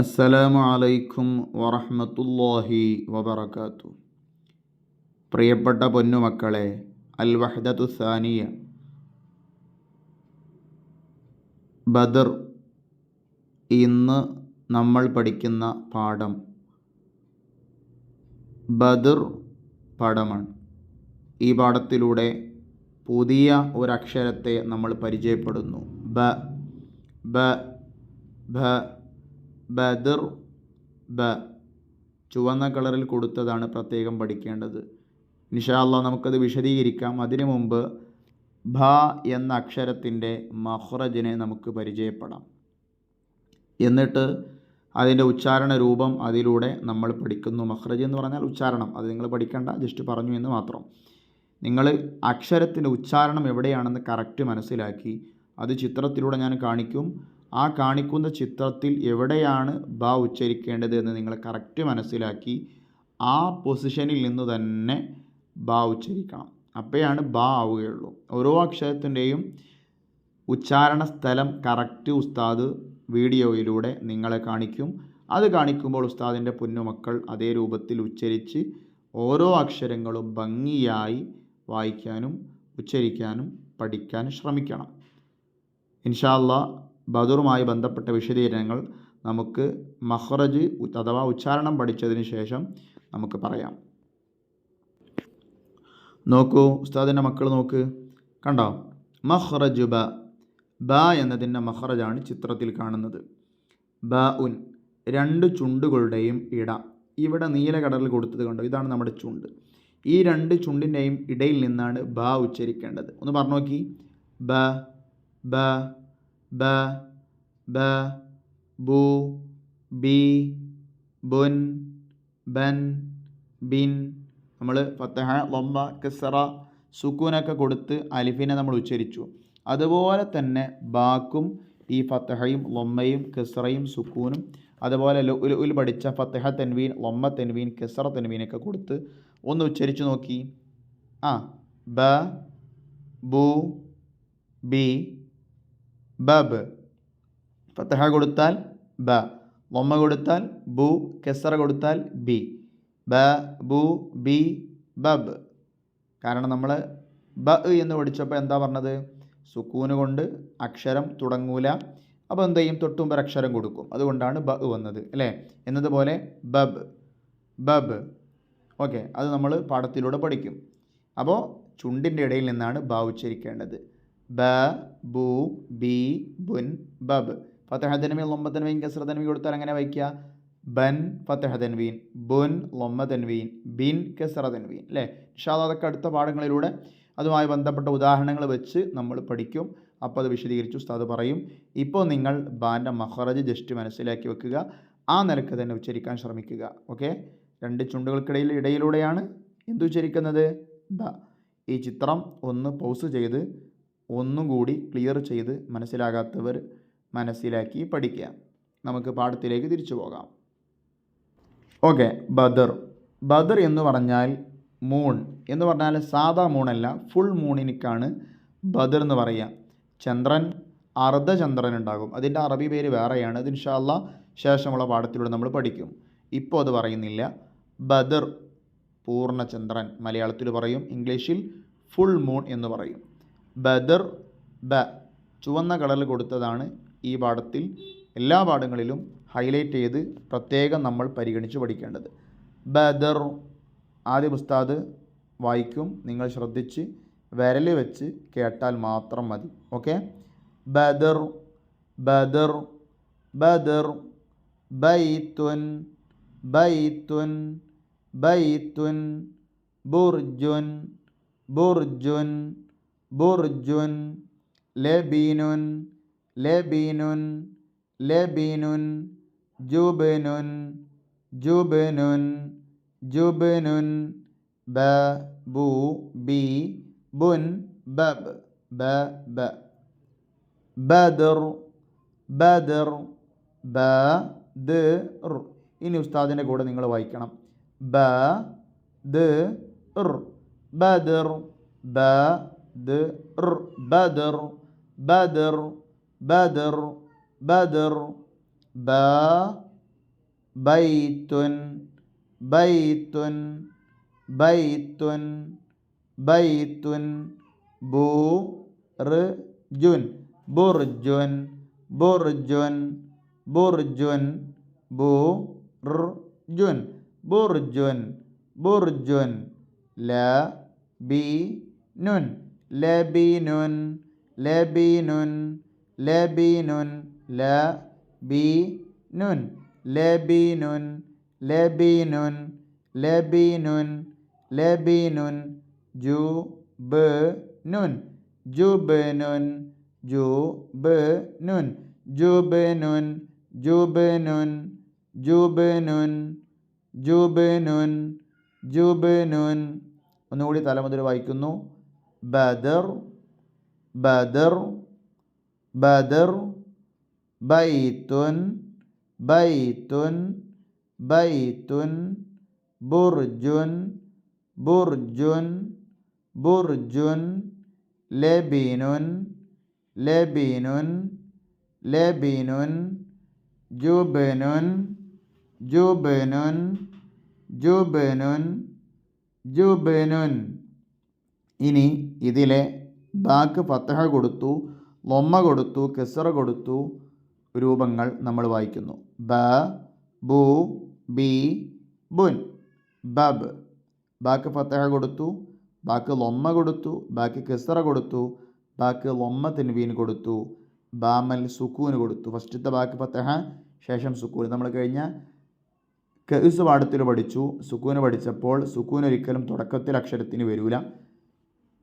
അസ്സലാമു അലൈക്കും വറഹമത്തല്ലാഹി വബറകാത്തു. പ്രിയപ്പെട്ട പൊന്നുമക്കളെ അൽ വഹദത്തു സാനിയ ബദർ ഇന്ന് നമ്മൾ പഠിക്കുന്ന പാഠം ബദർ പാഠമാണ്. ഈ പാഠത്തിലൂടെ പുതിയ ഒരക്ഷരത്തെ നമ്മൾ പരിചയപ്പെടുന്നു. ബ ബ ഭ ബദർ ബ ചുവന്ന കളറിൽ കൊടുത്തതാണ് പ്രത്യേകം പഠിക്കേണ്ടത്. നിഷാല്ല നമുക്കത് വിശദീകരിക്കാം. അതിനു മുമ്പ് ഭ എന്ന അക്ഷരത്തിന്റെ മഹ്റജിനെ നമുക്ക് പരിചയപ്പെടാം. എന്നിട്ട് അതിന്റെ ഉച്ചാരണ രൂപം അതിലൂടെ നമ്മൾ പഠിക്കുന്നു. മഹ്റജ് എന്ന് പറഞ്ഞാൽ ഉച്ചാരണം. അത് നിങ്ങൾ പഠിക്കേണ്ട ജസ്റ്റ് പറഞ്ഞു എന്ന് മാത്രം. നിങ്ങൾ അക്ഷരത്തിന്റെ ഉച്ചാരണം എവിടെയാണെന്ന് കറക്റ്റ് മനസ്സിലാക്കി അത് ചിത്രത്തിലൂടെ ഞാൻ കാണിക്കും. ആ കാണിക്കുന്ന ചിത്രത്തിൽ എവിടെയാണ് ബ ഉച്ചരിക്കേണ്ടത് എന്ന് നിങ്ങൾ കറക്റ്റ് മനസ്സിലാക്കി ആ പൊസിഷനിൽ നിന്ന് തന്നെ ബ ഉച്ചരിക്കണം. അപ്പോഴാണ് ബ ആവുകയുള്ളൂ. ഓരോ അക്ഷരത്തിന്റെയും ഉച്ചാരണ സ്ഥലം കറക്റ്റ് ഉസ്താദ് വീഡിയോയിലൂടെ നിങ്ങളെ കാണിക്കും. അത് കാണിക്കുമ്പോൾ ഉസ്താദിന്റെ പൊന്നുമക്കൾ അതേ രൂപത്തിൽ ഉച്ചരിച്ച് ഓരോ അക്ഷരങ്ങളും ഭംഗിയായി വായിക്കാനും ഉച്ചരിക്കാനും പഠിക്കാനും ശ്രമിക്കണം. ഇൻഷാല്ല ബദറുമായി ബന്ധപ്പെട്ട വിശദീകരണങ്ങൾ നമുക്ക് മഹ്റജ് അഥവാ ഉച്ചാരണം പഠിച്ചതിന് ശേഷം നമുക്ക് പറയാം. നോക്കൂ ഉസ്താദിന്റെ മക്കൾ നോക്ക്. കണ്ടോ? മഹ്റജ് ബ. ബ എന്നതിന്റെ മഹ്റജാണ് ചിത്രത്തിൽ കാണുന്നത്. ബ ഉൻ. രണ്ട് ചുണ്ടുകളുടെയും ഇട. ഇവിടെ നീല കടലിൽ കൊടുത്തത് കണ്ടോ? ഇതാണ് നമ്മുടെ ചുണ്ട്. ഈ രണ്ട് ചുണ്ടിന്റെയും ഇടയിൽ നിന്നാണ് ബ ഉച്ചരിക്കേണ്ടത്. ഒന്ന് പറഞ്ഞു നോക്കി. ബ ബ ബ ബ ബു ബി ബുൻ ബൻ ബിൻ. നമ്മൾ ഫത്തഹ ലൊമ്പ കസറ സുക്കൂനൊക്കെ കൊടുത്ത് അലിഫിനെ നമ്മൾ ഉച്ചരിച്ചു. അതുപോലെ തന്നെ ബാക്കും ഈ ഫത്തഹയും ലൊമ്മയും കസറയും സുക്കൂനും അതുപോലെ ലുൽ പഠിച്ച ഫത്തഹ തെൻവീൻ ലൊമ്മ തെൻവീൻ കസറ തെൻവീനൊക്കെ കൊടുത്ത് ഒന്ന് ഉച്ചരിച്ചു നോക്കി. ആ ബ ബു ബി ബബ് ഫത്തഹ കൊടുത്താൽ ബ. ലൊമ്മ കൊടുത്താൽ ബു. കെസറ കൊടുത്താൽ ബി. ബ ബു ബി ബബ്. കാരണം നമ്മൾ ബ എന്ന് പഠിച്ചപ്പോൾ എന്താ പറഞ്ഞത്? സുക്കൂന് കൊണ്ട് അക്ഷരം തുടങ്ങൂല. അപ്പോൾ എന്ത് ചെയ്യും? തൊട്ടുമ്പോൾ അക്ഷരം കൊടുക്കും. അതുകൊണ്ടാണ് ബ വന്നത്. അല്ലേ? എന്നതുപോലെ ബബ്. ബബ്. ഓക്കെ. അത് നമ്മൾ പാഠത്തിലൂടെ പഠിക്കും. അപ്പോൾ ചുണ്ടിന്റെ ഇടയിൽ നിന്നാണ് ബ ഉച്ചരിക്കേണ്ടത്. ബ ബു ബി ബുൻ ബബ്. ഫത്തഹ തൻവീൻ ലൊമ്മ തൻവീൻ കസ്ര തൻവീൻ കൊടുത്താൽ അങ്ങനെ വയ്ക്കുക ബൻ ഫത്തഹ തൻവീൻ. ബുൻ ലൊമ്മ തൻവീൻ. ബിൻ കസ്രതൻവീൻ അല്ലേ? ഷാദ് അതൊക്കെ അടുത്ത പാഠങ്ങളിലൂടെ അതുമായി ബന്ധപ്പെട്ട ഉദാഹരണങ്ങൾ വെച്ച് നമ്മൾ പഠിക്കും. അപ്പോൾ അത് വിശദീകരിച്ചു ഉസ്താദ് പറയും. ഇപ്പോൾ നിങ്ങൾ ബാന്റെ മഹറജ് ജസ്റ്റ് മനസ്സിലാക്കി വെക്കുക. ആ നിലയ്ക്ക് തന്നെ ഉച്ചരിക്കാൻ ശ്രമിക്കുക. ഓക്കെ? രണ്ട് ചുണ്ടുകൾക്കിടയിൽ ഇടയിലൂടെയാണ് എന്തുച്ചരിക്കുന്നത്? ബ. ഈ ചിത്രം ഒന്ന് പൗസ് ചെയ്ത് ഒന്നും കൂടി ക്ലിയർ ചെയ്ത് മനസ്സിലാകാത്തവർ മനസ്സിലാക്കി പഠിക്കുക. നമുക്ക് പാഠത്തിലേക്ക് തിരിച്ചു പോകാം. ഓക്കെ ബദർ ബദർ എന്ന് പറഞ്ഞാൽ മൂൺ എന്ന് പറഞ്ഞാൽ സാധാ മൂണല്ല ഫുൾ മൂണിനിക്കാണ് ബദർ എന്ന് പറയുക. ചന്ദ്രൻ അർദ്ധചന്ദ്രൻ ഉണ്ടാകും. അതിന്റെ അറബി പേര് വേറെയാണ്. അത് ഇൻഷാല്ല ശേഷമുള്ള പാഠത്തിലൂടെ നമ്മൾ പഠിക്കും. ഇപ്പോൾ അത് പറയുന്നില്ല. ബദർ പൂർണചന്ദ്രൻ. മലയാളത്തിൽ പറയും ഇംഗ്ലീഷിൽ ഫുൾ മൂൺ എന്ന് പറയും. ബദർ ബ ചുവന്ന കളറിൽ കൊടുത്തതാണ് ഈ പാഠത്തിൽ എല്ലാ പാഠങ്ങളിലും ഹൈലൈറ്റ് ചെയ്ത് പ്രത്യേകം നമ്മൾ പരിഗണിച്ച് പഠിക്കേണ്ടത്. ബദർ ആദ്യ ഉസ്താദ് വായിക്കും നിങ്ങൾ ശ്രദ്ധിച്ച് വിരൽ വെച്ച് കേട്ടാൽ മാത്രം മതി. ഓക്കെ ബദർ ബദർ ബദർ ബൈത്തുൻ ബൈത്തുൻ ബൈത്തുൻ ബുർജുൻ ബുർജുൻ ബുർജുൻ ലബീനുൻ ലബീനുൻ ലബീനുൻ ജുബനുൻ ജുബനുൻ ജുബനുൻ ബ ബു ബി ബുൻ ബബ് ബ ബ. ബദർ ബദർ ബ ദ ഇനി ഉസ്താദിന്റെ കൂടെ നിങ്ങൾ വായിക്കണം. ബ ദ ബദർ ബ ദ് ബദർ ബദർ ബദർ ബദർ ബ ബൈത്തുൻ ബൈത്തുൻ ബൈത്തുൻ ബൈത്തുൻ ബു റ് ജുൻ ബുർജുൻ ബുർജുൻ ബുർജുൻ ബു ർ ജുൻ ബുർജുൻ ബുർജുൻ ല ബി നുൻ ലബീനുൻ ലബീനുൻ ലബീനുൻ ല ബി നുൻ ലബീനുൻ ലബീനുൻ ലബീനുൻ ലബീനുൻ ജു ബ് നുൻ ജുബ്നുൻ ജുബ്നുൻ ജുബ്നുൻ ജുബ്നുൻ ജുബ്നുൻ ജുബ്നുൻ ജുബ്നുൻ. ഒന്നുകൂടി തലമുതൽ വായിക്കുന്നു. ബദർ ബദർ ബദർ ബൈത്തുൻ ബൈത്തുൻ ബൈത്തുൻ ബുർജുൻ ബുർജുൻ ബുർജുൻ ലബീനുൻ ലബീനുൻ ലബീനുൻ ജുബ്നുൻ ജുബ്നുൻ ജുബ്നുൻ ജുബ്നുൻ ഇനി ഇതിലെ ബാക്ക് ഫത്തഹ കൊടുത്തു ലൊമ്മ കൊടുത്തു കെസറ കൊടുത്തു രൂപങ്ങൾ നമ്മൾ വായിക്കുന്നു. ബ ബു ബി ബുൻ. ബബ്. ബാക്ക് ഫത്തഹ കൊടുത്തു ബാക്ക് ലൊമ്മ കൊടുത്തു ബാക്ക് കെസറ കൊടുത്തു ബാക്ക് ലൊമ്മ തെൻവീൻ കൊടുത്തു ബാമൽ സുക്കൂന് കൊടുത്തു. ഫസ്റ്റത്തെ ബാക്ക് ഫത്തഹ ശേഷം സുക്കൂൻ നമ്മൾ കഴിഞ്ഞ കെസ് പാഠത്തിൽ പഠിച്ചു. സുക്കൂന് പഠിച്ചപ്പോൾ സുക്കൂൻ ഒരിക്കലും തുടക്കത്തിൽ അക്ഷരത്തിന് വരില്ല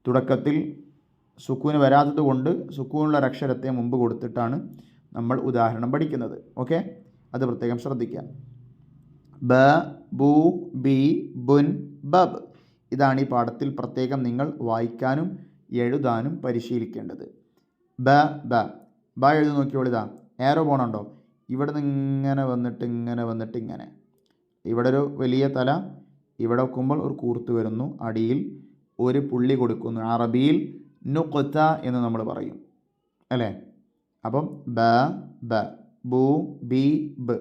തുടക്കത്തിൽ സുക്കൂന് വരാത്തത് കൊണ്ട് സുക്കൂനുള്ള അക്ഷരത്തെ മുമ്പ് കൊടുത്തിട്ടാണ് നമ്മൾ ഉദാഹരണം പഠിക്കുന്നത്. ഓക്കെ? അത് പ്രത്യേകം ശ്രദ്ധിക്കുക. ബ ബു ബി ബുൻ ബബ്. ഇതാണ് ഈ പാഠത്തിൽ പ്രത്യേകം നിങ്ങൾ വായിക്കാനും എഴുതാനും പരിശീലിക്കേണ്ടത്. ബ ബ. ബ എഴുതി നോക്കിയോളൂ ഇതാ. ഏറോ പോണുണ്ടോ? ഇവിടെ നിന്ന് ഇങ്ങനെ വന്നിട്ട് ഇങ്ങനെ വന്നിട്ട് ഇങ്ങനെ. ഇവിടെ ഒരു വലിയ തല ഇവിടെ വെക്കുമ്പോൾ ഒരു കൂർത്ത് വരുന്നു അടിയിൽ ഒരു പുള്ളി കൊടുക്കുന്നു. അറബിയിൽ നുഖത്ത എന്ന് നമ്മൾ പറയും. അല്ലേ? അപ്പം ബ ബ ബു ബി ബ്.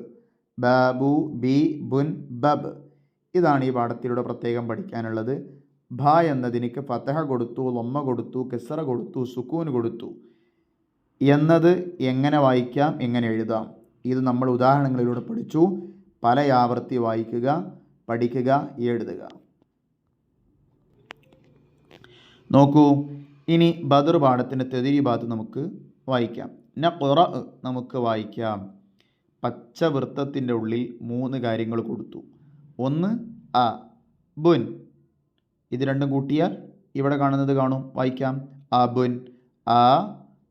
ബ ബു ബി ബുൻ ബബ്. ഇതാണ് ഈ പാഠത്തിലൂടെ പ്രത്യേകം പഠിക്കാനുള്ളത്. ഭ എന്നതിനിക്ക് ഫതഹ കൊടുത്തു ലൊമ്മ കൊടുത്തു കെസറ കൊടുത്തു സുക്കൂൻ കൊടുത്തു. എന്നത് എങ്ങനെ വായിക്കാം? എങ്ങനെ എഴുതാം? ഇത് നമ്മൾ ഉദാഹരണങ്ങളിലൂടെ പഠിച്ചു. പല ആവർത്തി വായിക്കുക പഠിക്കുക എഴുതുക. നോക്കൂ. ഇനി ബദർ പാഠത്തിന്റെ തെതിരി ഭാഗത്ത് നമുക്ക് വായിക്കാം. ന ഖുറ നമുക്ക് വായിക്കാം. പച്ച വൃത്തത്തിന്റെ ഉള്ളിൽ മൂന്ന് കാര്യങ്ങൾ കൊടുത്തു. ഒന്ന് അ ബുൻ. ഇത് രണ്ടും കൂട്ടിയാൽ ഇവിടെ കാണുന്നത് കാണും. വായിക്കാം. അ ബുൻ. ആ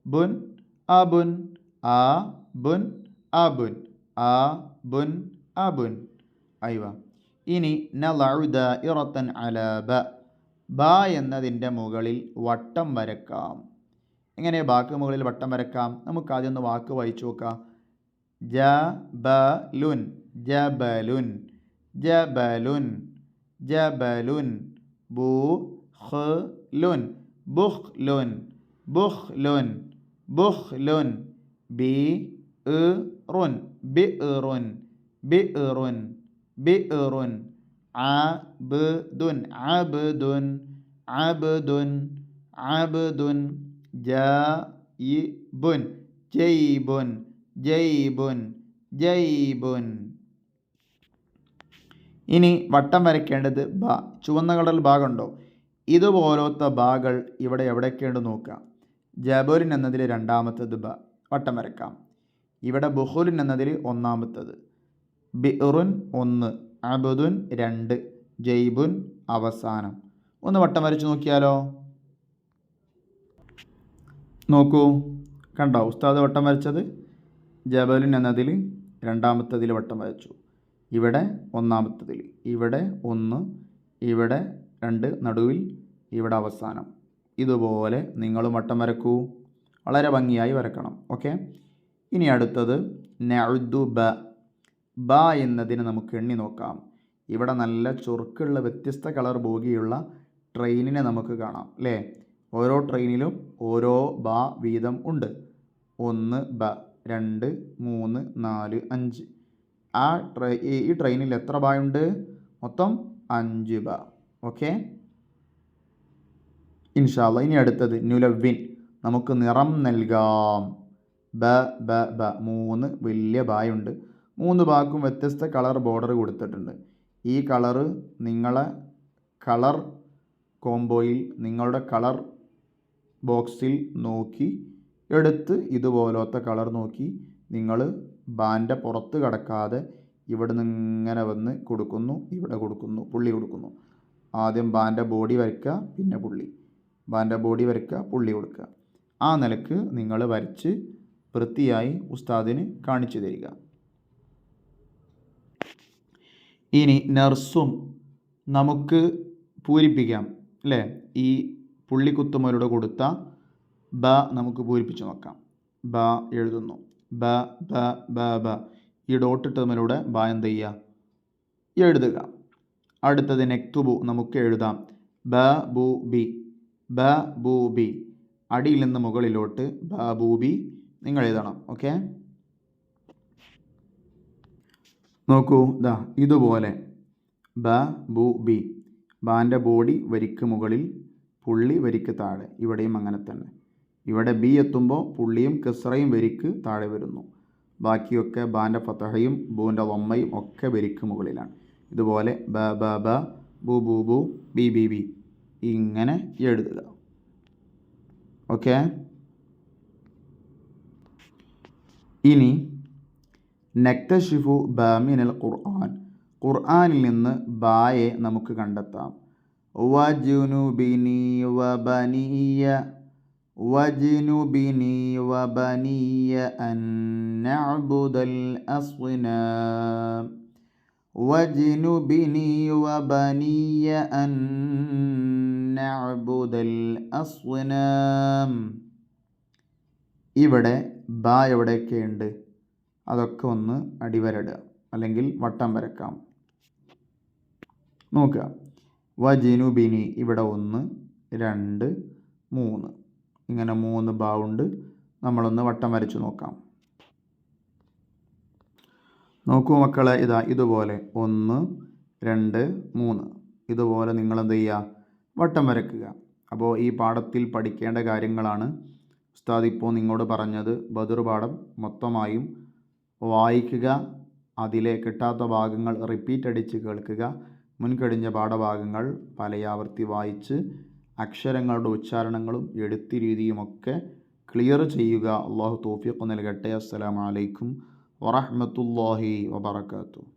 ബുൻ. ആ ബുൻ. ആ ബുൻ. ആ ബുൻ. ആ ബുൻ. ആ ബുൻ. അയവ. ഇനി നലഉദ ഇറത്തൻ അല ബ ബ എന്നതിന്റെ മുകളിൽ വട്ടം വരക്കാം. എങ്ങനെ ബാക്ക് മുകളിൽ വട്ടം വരക്കാം? നമുക്ക് ആദ്യം ഒന്ന് വാക്ക് വായിച്ചു നോക്കാം. ജബലുൻ ജബലുൻ റുൻ ബി ബുഖ്ലുൻ റുൻ ബി ബുഖ്ലുൻ റുൻ ബി ഇ ബിഇറുൻ عبد عبد عبد عبد جايب جيب جيب جيب ഇനി വട്ടം വരയ്ക്കേണ്ടത് ബ ചുവന്ന കളർ ഭാഗമുണ്ടോ ഇതുപോലത്തെ ബാകൾ ഇവിടെ എവിടെയൊക്കെയുണ്ട് നോക്കാം ജബുലിൻ എന്നതിൽ രണ്ടാമത്തത് ബ വട്ടം വരക്കാം ഇവിടെ ബുഹുലിൻ എന്നതിൽ ഒന്നാമത്തത് ബിറുൻ ഒന്ന് അബുദുൻ രണ്ട് ജൈബുൻ അവസാനം. ഒന്ന് വട്ടം വരച്ച് നോക്കിയാലോ? നോക്കൂ. കണ്ടോ? ഉസ്താദ് വട്ടം വരച്ചത്? ജബലുൻ എന്നതിൽ രണ്ടാമത്തതിൽ വട്ടം വരച്ചു. ഇവിടെ ഒന്നാമത്തതിൽ ഇവിടെ ഒന്ന് ഇവിടെ രണ്ട് നടുവിൽ ഇവിടെ അവസാനം. ഇതുപോലെ നിങ്ങളും വട്ടം വരക്കൂ. വളരെ ഭംഗിയായി വരക്കണം. ഓക്കെ? ഇനി അടുത്തത് നഅുദു ബ ബ എന്നതിന് നമുക്ക് എണ്ണി നോക്കാം. ഇവിടെ നല്ല ചുറുക്കുള്ള വ്യത്യസ്ത കളർ ബോഗിയുള്ള ട്രെയിനിനെ നമുക്ക് കാണാം അല്ലേ? ഓരോ ട്രെയിനിലും ഓരോ ബ വീതം ഉണ്ട്. ഒന്ന് ബ. രണ്ട് മൂന്ന് നാല് അഞ്ച്. ആ ട്രെ ഈ ട്രെയിനിൽ എത്ര ബ ഉണ്ട്? മൊത്തം അഞ്ച് ബ. ഓക്കെ? ഇൻഷാല്ല ഇനി അടുത്തത് നുലവിൻ നമുക്ക് നിറം നൽകാം. ബ ബ ബ. മൂന്ന് വലിയ ബായുണ്ട് മൂന്ന് ഭാഗക്കും വ്യത്യസ്ത കളർ ബോർഡർ കൊടുത്തിട്ടുണ്ട്. ഈ കളറ് നിങ്ങളെ കളർ കോംബോയിൽ നിങ്ങളുടെ കളർ ബോക്സിൽ നോക്കി എടുത്ത് ഇതുപോലത്തെ കളർ നോക്കി നിങ്ങൾ ബാന്റെ പുറത്ത് കടക്കാതെ ഇവിടെ നിന്ന് ഇങ്ങനെ വന്ന് കൊടുക്കുന്നു ഇവിടെ കൊടുക്കുന്നു പുള്ളി കൊടുക്കുന്നു. ആദ്യം ബാന്റെ ബോഡി വരയ്ക്കുക പിന്നെ പുള്ളി. ബാന്റെ ബോഡി വരയ്ക്കുക പുള്ളി കൊടുക്കുക. ആ നിലയ്ക്ക് നിങ്ങൾ വരച്ച് വൃത്തിയായി ഉസ്താദിന് കാണിച്ചു തരിക. ഇനി നർസും നമുക്ക് പൂരിപ്പിക്കാം അല്ലേ? ഈ പുള്ളിക്കുത്തുമലൂടെ കൊടുത്ത ബ നമുക്ക് പൂരിപ്പിച്ച് നോക്കാം. ബ എഴുതുന്നു. ബ ബ ബ ബ. ഈ ഡോട്ടിട്ടതിലൂടെ ബ എന്ത് ചെയ്യുക? എഴുതുക. അടുത്തത് നെക്തുബു നമുക്ക് എഴുതാം. ബ ബു ബി. ബ ബു ബി. അടിയിൽ നിന്ന് മുകളിലോട്ട് ബ ബു ബി. നിങ്ങൾ എഴുതണം. ഓക്കെ? നോക്കൂ ദാ ഇതുപോലെ. ബ ബു ബി. ബാന്റെ ബോഡി വരിക്ക് മുകളിൽ പുള്ളി വരിക്ക് താഴെ. ഇവിടെയും അങ്ങനെ തന്നെ. ഇവിടെ ബി എത്തുമ്പോൾ പുള്ളിയും കിസ്റയും വരിക്ക് താഴെ വരുന്നു. ബാക്കിയൊക്കെ ബാന്റെ ഫത്തഹയും ബൂന്റെ വമ്മയും ഒക്കെ വരിക്ക് മുകളിലാണ്. ഇതുപോലെ ബ ബ ബ ബു ബു ബു ബി ബി ബി. ഇങ്ങനെ എഴുതുക. ഓക്കെ? ഇനി നക്തഷിഫു ബാമിനൽ ഖുർആൻ. ഖുർആനിൽ നിന്ന് ബായെ നമുക്ക് കണ്ടെത്താം. വജുനുബിനി വബനിയ വജുനുബിനി വബനിയ അൻ നഅ്ബുദൽ അസ്നാം വജ്നുബിനി വബനിയ അൻ നഅ്ബുദൽ അസ്നാം. ഇവിടെ ബാ എവിടെയൊക്കെയുണ്ട്? അതൊക്കെ ഒന്ന് അടിവരടുക അല്ലെങ്കിൽ വട്ടം വരക്കാം. നോക്കുക. വജിനു ബിനി ഇവിടെ ഒന്ന് രണ്ട് മൂന്ന്. ഇങ്ങനെ മൂന്ന് ബാവുണ്ട് നമ്മളൊന്ന് വട്ടം വരച്ച് നോക്കാം. നോക്കൂ മക്കളെ ഇതാ ഇതുപോലെ ഒന്ന് രണ്ട് മൂന്ന്. ഇതുപോലെ നിങ്ങൾ എന്ത് ചെയ്യുക? വട്ടം വരക്കുക. അപ്പോൾ ഈ പാഠത്തിൽ പഠിക്കേണ്ട കാര്യങ്ങളാണ്. ഉസ്താദ് ഇപ്പോൾ നിങ്ങളോട് പറഞ്ഞത് ബദർ പാഠം മൊത്തമായും വായിക്കുക അതിലെ കിട്ടാത്ത ഭാഗങ്ങൾ റിപ്പീറ്റ് അടിച്ച് കേൾക്കുക മുൻകഴിഞ്ഞ പാഠഭാഗങ്ങൾ പലയാവർത്തി വായിച്ച് അക്ഷരങ്ങളുടെ ഉച്ചാരണങ്ങളും എഴുത്ത് രീതിയുമൊക്കെ ക്ലിയർ ചെയ്യുക. അള്ളാഹു തോഫിക്ക് നൽകട്ടെ. അസ്സലാമലൈക്കും വറഹമത്തല്ലാഹി വബർക്കാത്തു